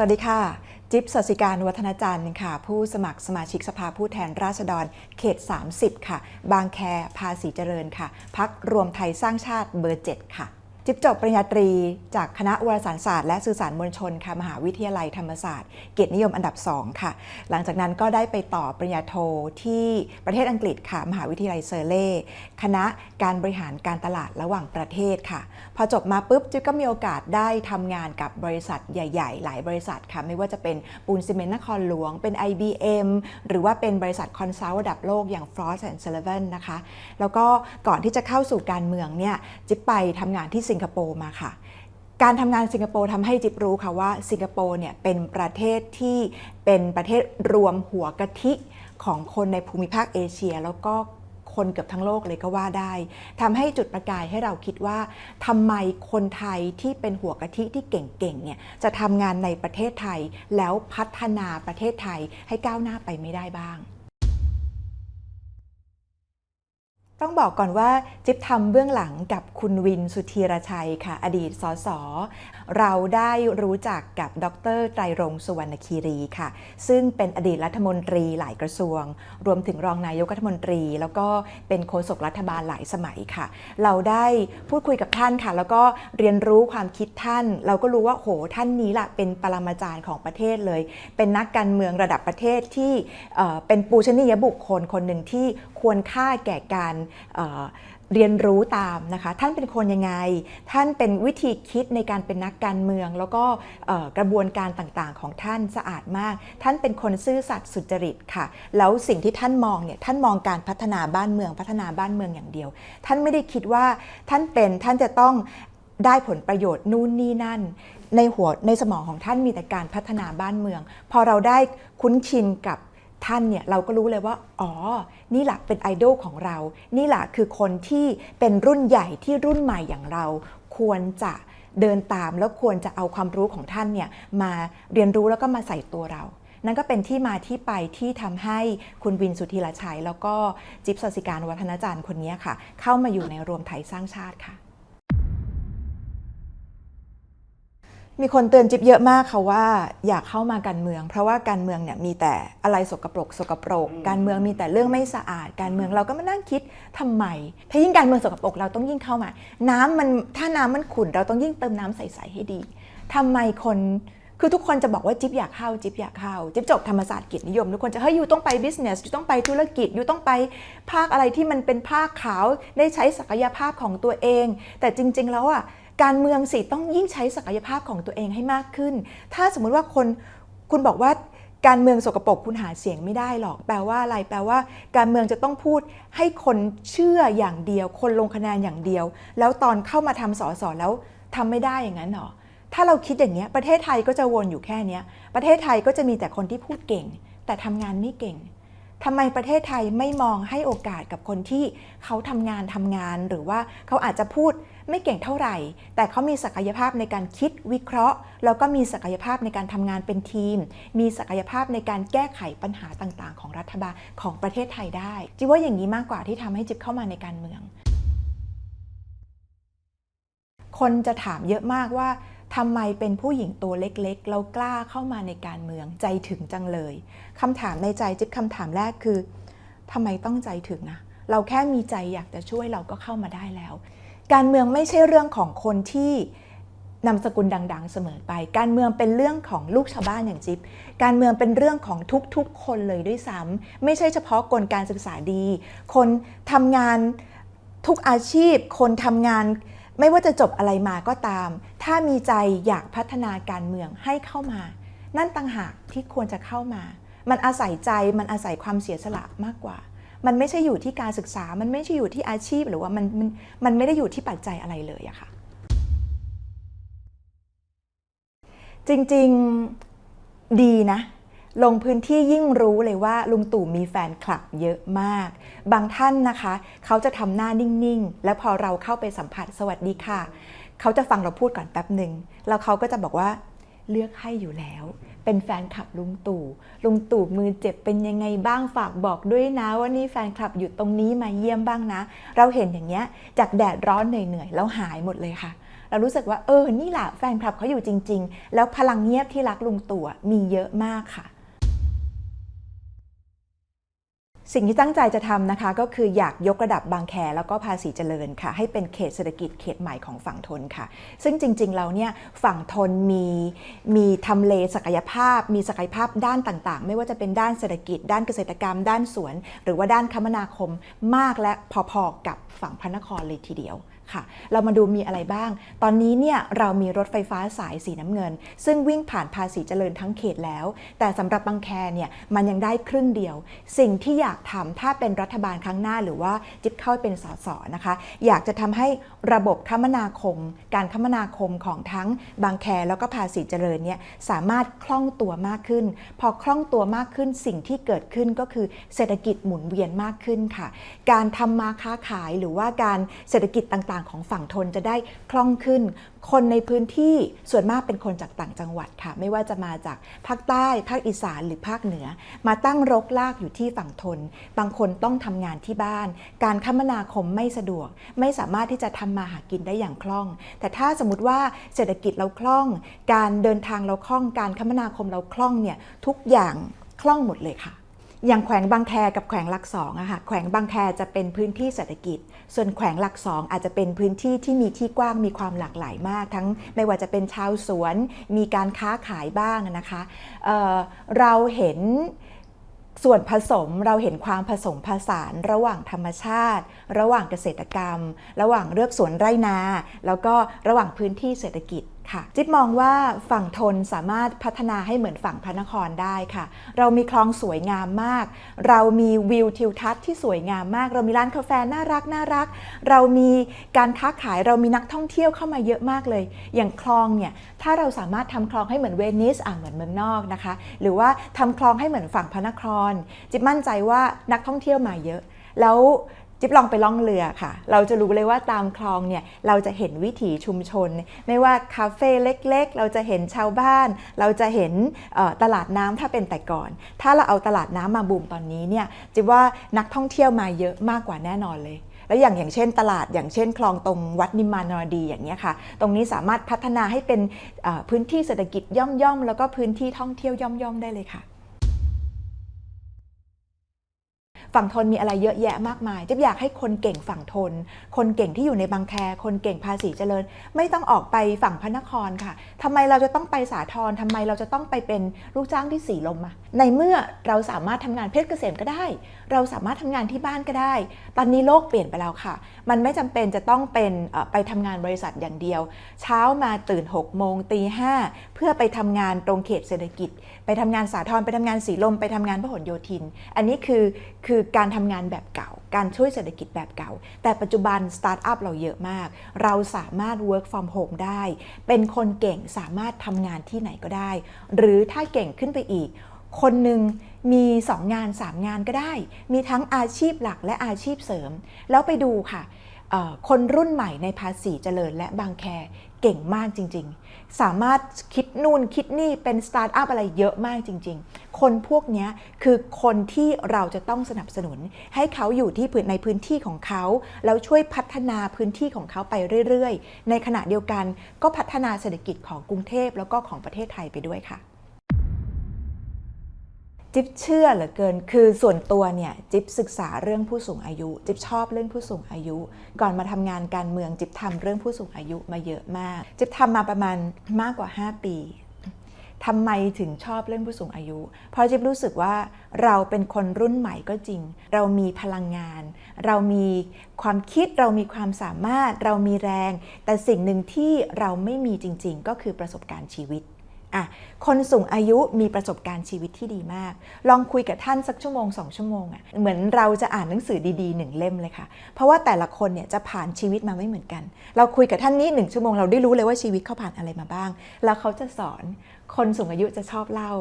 สวัสดีค่ะ จิ๊บสศิการวัฒนจันทร์ค่ะ ผู้สมัครสมาชิกสภาผู้แทนราษฎร เขต 30 ค่ะ บางแค ภาษีเจริญค่ะ พักรวมไทยสร้างชาติเบอร์ 7 ค่ะ จิ๊บจบปริญญาตรี จากคณะวารสารศาสตร์และสื่อสารมวลชนค่ะมหาวิทยาลัยธรรมศาสตร์ เกียรตินิยมอันดับ 2 ค่ะ หลังจากนั้นก็ได้ไปต่อปริญญาโทที่ประเทศอังกฤษค่ะมหาวิทยาลัยเซอร์เล่คณะการบริหารการตลาดระหว่างประเทศค่ะ พอจบมาปุ๊บจิ๊บก็มีโอกาสได้ทำงานกับบริษัทใหญ่ ๆ หลายบริษัทค่ะไม่ว่าจะเป็นปูนซีเมนต์นครหลวงเป็น IBM หรือว่าเป็นบริษัทคอนซัลท์ระดับโลกอย่าง Frost Sullivan นะคะแล้วก็ก่อนที่จะเข้าสู่การเมืองเนี่ยจิ๊บไปทำงานที่สิงคโปร์มาค่ะ การทำงานสิงคโปร์ทำให้จิบรู้ค่ะว่าสิงคโปร์เนี่ยเป็นประเทศที่เป็นประเทศรวมหัวกะทิของคนในภูมิภาคเอเชีย แล้วก็คนเกือบทั้งโลกเลยก็ว่าได้ทำให้จุดประกายให้เราคิดว่าทำไมคนไทยที่เป็นหัวกะทิที่เก่งๆเนี่ยจะทำงานในประเทศไทยแล้วพัฒนาประเทศไทยให้ก้าวหน้าไปไม่ได้บ้าง ต้องบอกก่อนว่าจิ๊บทำเบื้องหลังกับคุณวินสุธีรชัยค่ะ อดีตสส เราได้รู้จักกับดรไตรรงสุวรรณคีรีค่ะ ซึ่งเป็นอดีตรัฐมนตรีหลายกระทรวง รวมถึงรองนายกรัฐมนตรี แล้วก็เป็นโฆษกรัฐบาลหลายสมัยค่ะ เราได้พูดคุยกับท่านค่ะ แล้วก็เรียนรู้ความคิดท่าน เราก็รู้ว่าโหท่านนี้ละเป็นปรมาจารย์ของประเทศเลย เป็นนักการเมืองระดับประเทศที่เป็นปูชนียบุคคลคนหนึ่งที่ควรค่าแก่การ เรียนรู้ตามนะคะ ท่านเป็นคนยังไง ท่านเป็นวิธีคิดในการเป็นนักการเมือง แล้วก็กระบวนการต่างๆ ของท่านสะอาดมาก ท่านเป็นคนซื่อสัตย์สุจริตค่ะ แล้วสิ่งที่ท่านมองเนี่ยท่านมองการพัฒนาบ้านเมืองพัฒนาบ้านเมืองอย่างเดียว ท่านไม่ได้คิดว่าท่านเป็นท่านจะต้องได้ผลประโยชน์นู่นนี่นั่น ในหัวในสมองของท่านมีแต่การพัฒนาบ้านเมือง พอเราได้คุ้นชินกับ ท่านเนี่ยเราก็รู้เลยว่า อ๋อ นี่แหละเป็นไอดอลของเรา นี่แหละคือคนที่เป็นรุ่นใหญ่ที่รุ่นใหม่อย่างเรา ควรจะเดินตามแล้วควรจะเอาความรู้ของท่านเนี่ยมาเรียนรู้แล้วก็มาใส่ตัวเรา นั่นก็เป็นที่มาที่ไปที่ทำให้คุณวินสุธีรชัย แล้วก็จิ๊บสศิการวัฒนจันทร์คนนี้ค่ะ เข้ามาอยู่ในรวมไทยสร้างชาติค่ะ มีคนเตือนจิ๊บเยอะมากค่ะว่าอยากเข้ามาการเมือง เพราะว่าการเมืองเนี่ยมีแต่อะไรสกปรก สกปรก การเมืองมีแต่เรื่องไม่สะอาด การเมืองเราก็มานั่งคิดทำไม ถ้ายิ่งการเมืองสกปรกเราต้องยิ่งเข้ามา น้ำมันถ้าน้ำมันขุ่นเราต้องยิ่งเติมน้ำใสๆให้ดีทำไมคนคือทุกคนจะบอกว่าจิ๊บอยากเข้าจิ๊บอยากเข้าจิ๊บจบธรรมศาสตร์เกียรตินิยม ทุกคนจะเฮ้ยอยู่ต้องไป business อยู่ต้องไปธุรกิจอยู่ต้องไปภาคอะไรที่มันเป็นภาคขาวได้ใช้ศักยภาพของตัวเอง แต่จริง ๆ แล้วอะ การเมืองสิต้องยิ่งใช้ศักยภาพของตัวเองให้มากขึ้น ถ้าสมมุติว่าคนคุณบอกว่าการเมืองสกปรกคุณหาเสียงไม่ได้หรอก แปลว่าอะไร แปลว่า การเมืองจะต้องพูดให้คนเชื่ออย่างเดียว คนลงคะแนนอย่างเดียว แล้วตอนเข้ามาทำสอสอแล้วทำไม่ได้อย่างนั้นหรอ ถ้าเราคิดอย่างเนี้ยประเทศไทยก็จะวนอยู่แค่เนี้ยประเทศไทยก็จะมีแต่คนที่พูดเก่ง แต่ทำงานไม่เก่ง ทำไมประเทศไทยไม่มองให้โอกาสกับคนที่เขาทำงานทำงาน หรือว่าเขาอาจจะพูดไม่เก่งเท่าไหร่ แต่เขามีศักยภาพในการคิดวิเคราะห์ แล้วก็มีศักยภาพในการทำงานเป็นทีม มีศักยภาพในการแก้ไขปัญหาต่างๆ ของรัฐบาลของประเทศไทยได้จิว่าอย่างนี้มากกว่าที่ทำให้จิบเข้ามาในการเมือง คนจะถามเยอะมากว่า ทำไมเป็นผู้หญิงตัวเล็กๆ แล้วกล้าเข้ามาในการเมืองใจถึงจังเลยคำถามในใจจิ๊บคำถามแรกคือทำไมต้องใจถึงนะเราแค่มีใจอยากจะช่วยเราก็เข้ามาได้แล้ว การเมืองไม่ใช่เรื่องของคนที่นามสกุลดัง ๆ เสมอไป การเมืองเป็นเรื่องของลูกชาวบ้านอย่างจิ๊บ การเมืองเป็นเรื่องของทุกๆ คนเลยด้วยซ้ำไม่ใช่เฉพาะคนการศึกษาดี คนทำงานทุกอาชีพ คนทำงาน ไม่ว่าจะจบอะไรมาก็ตาม ถ้ามีใจอยากพัฒนาการเมืองให้เข้ามา นั่นต่างหากที่ควรจะเข้ามา มันอาศัยใจมันอาศัยความเสียสละมากกว่า มันไม่ใช่อยู่ที่การศึกษา มันไม่ใช่อยู่ที่อาชีพหรือว่ามันมันมันไม่ได้อยู่ที่ปัจจัยอะไรเลยอะค่ะ จริงๆดีนะ ลงพื้นที่ยิ่งรู้เลยว่าลุงตู่มีแฟนคลับเยอะมาก บางท่านนะคะ เขาจะทำหน้านิ่งๆ แล้วพอเราเข้าไปสัมผัสสวัสดีค่ะ เขาจะฟังเราพูดก่อนแป๊บหนึ่งแล้วเขาก็จะบอกว่าเลือกให้อยู่แล้ว เป็นแฟนคลับลุงตู่ ลุงตู่มือเจ็บเป็นยังไงบ้างฝากบอกด้วยนะว่านี่แฟนคลับอยู่ตรงนี้มาเยี่ยมบ้างนะ เราเห็นอย่างเงี้ยจากแดดร้อนเหนื่อยๆแล้วหายหมดเลยค่ะเรารู้สึกว่าเออนี่แหละแฟนคลับเขาอยู่จริง ๆ แล้วพลังเงียบที่รักลุงตู่มีเยอะมากค่ะ สิ่งที่ตั้งใจจะทำนะคะก็คืออยากยกระดับบางแคแล้วก็ภาษีเจริญค่ะ ให้เป็นเขตเศรษฐกิจเขตใหม่ของฝั่งทนค่ะ ซึ่งจริงๆเราเนี่ยฝั่งทนมีมีทำเลศักยภาพ มีศักยภาพด้านต่างๆ ไม่ว่าจะเป็นด้านเศรษฐกิจ ด้านเกษตรกรรม ด้านสวน หรือว่าด้านคมนาคมมากและพอๆกับฝั่งพระนครเลยทีเดียว ค่ะ เรามาดูมีอะไรบ้าง ตอนนี้เนี่ยเรามีรถไฟฟ้าสายสีน้ำเงิน ซึ่งวิ่งผ่านภาษีเจริญทั้งเขตแล้ว แต่สำหรับบางแคเนี่ยมันยังได้ครึ่งเดียว สิ่งที่อยากทำถ้าเป็นรัฐบาลครั้งหน้าหรือว่าจิ๊บเข้าเป็นสสนะคะ อยากจะทำให้ระบบคมนาคม การคมนาคมของทั้งบางแคแล้วก็ภาษีเจริญเนี่ยสามารถคล่องตัวมากขึ้น พอคล่องตัวมากขึ้นสิ่งที่เกิดขึ้นก็คือเศรษฐกิจหมุนเวียนมากขึ้นค่ะ การทำมาค้าขายหรือว่าการเศรษฐกิจต่างๆ ของฝั่งทนจะได้คล่องขึ้น คนในพื้นที่ส่วนมากเป็นคนจากต่างจังหวัดค่ะ ไม่ว่าจะมาจากภาคใต้ ภาคอีสานหรือภาคเหนือ มาตั้งรกลากอยู่ที่ฝั่งทน บางคนต้องทำงานที่บ้าน การคมนาคมไม่สะดวก ไม่สามารถที่จะทำมาหากินได้อย่างคล่อง แต่ถ้าสมมติว่าเศรษฐกิจเราคล่อง การเดินทางเราคล่อง การคมนาคมเราคล่องเนี่ยทุกอย่างคล่องหมดเลยค่ะ อย่างแขวงบางแคกับแขวงหลักสองอะค่ะแขวงบางแคจะเป็นพื้นที่เศรษฐกิจ ส่วนแขวงหลักสองอาจจะเป็นพื้นที่ที่มีที่กว้างมีความหลากหลายมาก ทั้งไม่ว่าจะเป็นชาวสวน มีการค้าขายบ้างนะคะเเราเห็นส่วนผสมเราเห็นความผสมผสานระหว่างธรรมชาติ ระหว่างเกษตรกรรม ระหว่างเลือกสวนไร่นา แล้วก็ระหว่างพื้นที่เศรษฐกิจ ค่ะจิ๊บมองว่าฝั่งทนสามารถพัฒนาให้เหมือนฝั่งพระนครได้ค่ะ เรามีคลองสวยงามมาก เรามีวิวทิวทัศน์ที่สวยงามมาก เรามีร้านกาแฟน่ารักน่ารัก เรามีการค้าขายเรามีนักท่องเที่ยวเข้ามาเยอะมากเลย อย่างคลองเนี่ยถ้าเราสามารถทำคลองให้เหมือนเวนิสอะเหมือนเมืองนอกนะคะ หรือว่าทำคลองให้เหมือนฝั่งพระนคร จิ๊บมั่นใจว่านักท่องเที่ยวมาเยอะ แล้ว จิ๊บลองไปล่องเรือค่ะ เราจะรู้เลยว่าตามคลองเนี่ยเราจะเห็นวิถีชุมชน ไม่ว่าคาเฟ่เล็กๆ เราจะเห็นชาวบ้าน เราจะเห็นตลาดน้ำถ้าเป็นแต่ก่อน ถ้าเราเอาตลาดน้ำมาบูมตอนนี้เนี่ยจิ๊บว่านักท่องเที่ยวมาเยอะมากกว่าแน่นอนเลยแล้วอย่างอย่างเช่นตลาดอย่างเช่น คลองตรงวัดนิมมานรดีอย่างเงี้ยค่ะ ตรงนี้สามารถพัฒนาให้เป็นพื้นที่เศรษฐกิจย่อมๆ แล้วก็พื้นที่ท่องเที่ยวย่อมๆ ได้เลยค่ะ ฝั่งทนมีอะไรเยอะแยะมากมายจิ๊บอยากให้คนเก่งฝั่งทน คนเก่งที่อยู่ในบางแค คนเก่งภาษีเจริญ ไม่ต้องออกไปฝั่งพระนครค่ะทำไมเราจะต้องไปสาทรทำไมเราจะต้องไปเป็นลูกจ้างที่สีลมอะในเมื่อเราสามารถทำงานเพชรเกษมก็ได้ เราสามารถทำงานที่บ้านก็ได้ ตอนนี้โลกเปลี่ยนไปแล้วค่ะ มันไม่จำเป็นจะต้องเป็นไปทำงานบริษัทอย่างเดียว เช้ามาตื่น6โมงตีห้าเพื่อไปทำงานตรงเขตเศรษฐกิจ ไปทำงานสาทรไปทำงานสีลม ไปทำงานพหลโยธิน อันนี้คือคือการทำงานแบบเก่า การช่วยเศรษฐกิจแบบเก่า แต่ปัจจุบันสตาร์ทอัพเราเยอะมาก เราสามารถ work from home ได้ เป็นคนเก่งสามารถทำงานที่ไหนก็ได้ หรือถ้าเก่งขึ้นไปอีก คนหนึ่งมี 2 งาน 3 งานก็ได้ มีทั้งอาชีพหลักและอาชีพเสริม แล้วไปดูค่ะ คนรุ่นใหม่ในภาษีเจริญและบางแคเก่งมากจริง ๆ สามารถคิดนู่นคิดนี่เป็นสตาร์ทอัพอะไรเยอะมากจริง ๆ คนพวกนี้คือคนที่เราจะต้องสนับสนุน ให้เขาอยู่ที่พื้นในพื้นที่ของเขาแล้วช่วยพัฒนาพื้นที่ของเขาไปเรื่อย ๆ ในขณะเดียวกันก็พัฒนาเศรษฐกิจของกรุงเทพแล้วก็ของประเทศไทยไปด้วยค่ะ จิ๊บเชื่อเหลือเกิน คือส่วนตัวเนี่ยจิ๊บศึกษาเรื่องผู้สูงอายุ จิ๊บชอบเรื่องผู้สูงอายุ ก่อนมาทำงานการเมืองจิ๊บทำเรื่องผู้สูงอายุมาเยอะมาก จิ๊บทำมาประมาณมากกว่า 5 ปีทำไมถึงชอบเรื่องผู้สูงอายุ เพราะจิ๊บรู้สึกว่าเราเป็นคนรุ่นใหม่ก็จริง เรามีพลังงาน เรามีความคิด เรามีความสามารถ เรามีแรง แต่สิ่งหนึ่งที่เราไม่มีจริง ๆ ก็คือประสบการณ์ชีวิต อะคนสูงอายุมีประสบการณ์ชีวิตที่ดีมาก ลองคุยกับท่านสักชั่วโมงสองชั่วโมงอะ่ะเหมือนเราจะอ่านหนังสือดีๆหนึ่งเล่มเลยค่ะ เพราะว่าแต่ละคนเนี่ยจะผ่านชีวิตมาไม่เหมือนกัน เราคุยกับท่านนี้หนึ่งชั่วโมงเราได้รู้เลยว่าชีวิตเขาผ่านอะไรมาบ้าง แล้วเขาจะสอน คนสูงอายุจะชอบเล่า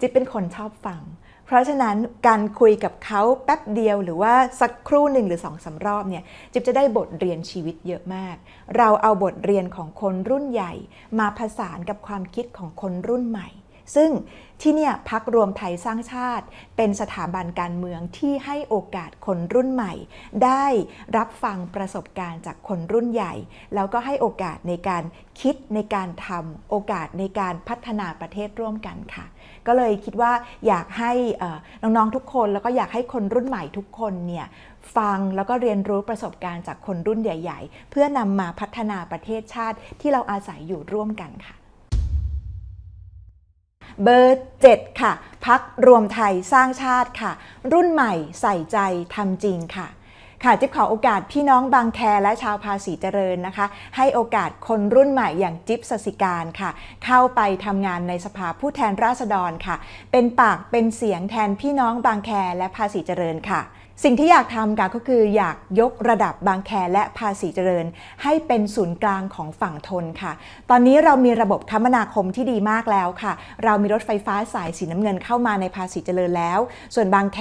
จิ๊บเป็นคนชอบฟัง เพราะฉะนั้นการคุยกับเขาแป๊บเดียวหรือว่าสักครู่หนึ่งหรือสองสารอบเนี่ยจิ๊บจะได้บทเรียนชีวิตเยอะมาก เราเอาบทเรียนของคนรุ่นใหญ่ มาผสานกับความคิดของคนรุ่นใหม่ ซึ่ง ที่เนี่ยพักรวมไทยสร้างชาติ เป็นสถาบันการเมืองที่ให้โอกาสคนรุ่นใหม่ ได้รับฟังประสบการณ์จากคนรุ่นใหญ่ แล้วก็ให้โอกาสในการคิดในการทำโอกาสในการพัฒนาประเทศร่วมกันค่ะ ก็เลยคิดว่าอยากให้น้องๆทุกคนแล้วก็อยากให้คนรุ่นใหม่ทุกคนเนี่ยฟังแล้วก็เรียนรู้ประสบการณ์จากคนรุ่นใหญ่ ๆ เพื่อนำมาพัฒนาประเทศชาติที่เราอาศัยอยู่ร่วมกันค่ะ เบอร์ 7 ค่ะ พักรวมไทยสร้างชาติค่ะ รุ่นใหม่ใส่ใจทำจริงค่ะค่ะจิ๊บขอโอกาสพี่น้องบางแคและชาวภาษีเจริญนะคะ ให้โอกาสคนรุ่นใหม่อย่างจิ๊บสสิการค่ะ เข้าไปทำงานในสภาผู้แทนราษฎรค่ะ เป็นปากเป็นเสียงแทนพี่น้องบางแคและภาษีเจริญค่ะ สิ่งที่อยากทำค่ะก็คืออยากยกระดับบางแคและภาษีเจริญ ให้เป็นศูนย์กลางของฝั่งทนค่ะ ตอนนี้เรามีระบบคมนาคมที่ดีมากแล้วค่ะ เรามีรถไฟฟ้าสายสีน้ำเงินเข้ามาในภาษีเจริญแล้ว ส่วนบางแค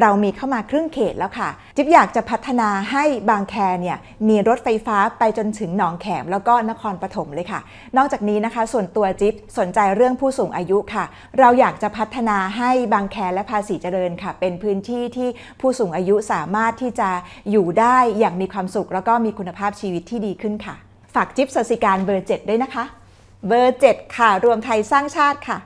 เรามีเข้ามาครึ่งเขตแล้วค่ะ จิ๊บอยากจะพัฒนาให้บางแคเนี่ยมีรถไฟฟ้าไปจนถึงหนองแขมแล้วก็นครปฐมเลยค่ะ นอกจากนี้นะคะ ส่วนตัวจิ๊บสนใจเรื่องผู้สูงอายุค่ะ เราอยากจะพัฒนาให้บางแคและภาษีเจริญค่ะ เป็นพื้นที่ที่ผู้สูงอายุสามารถที่จะอยู่ได้อย่างมีความสุข แล้วก็มีคุณภาพชีวิตที่ดีขึ้นค่ะ ฝากจิ๊บสสิการเบอร์ 7 ด้วยนะคะ เบอร์ 7 ค่ะ รวมไทยสร้างชาติค่ะ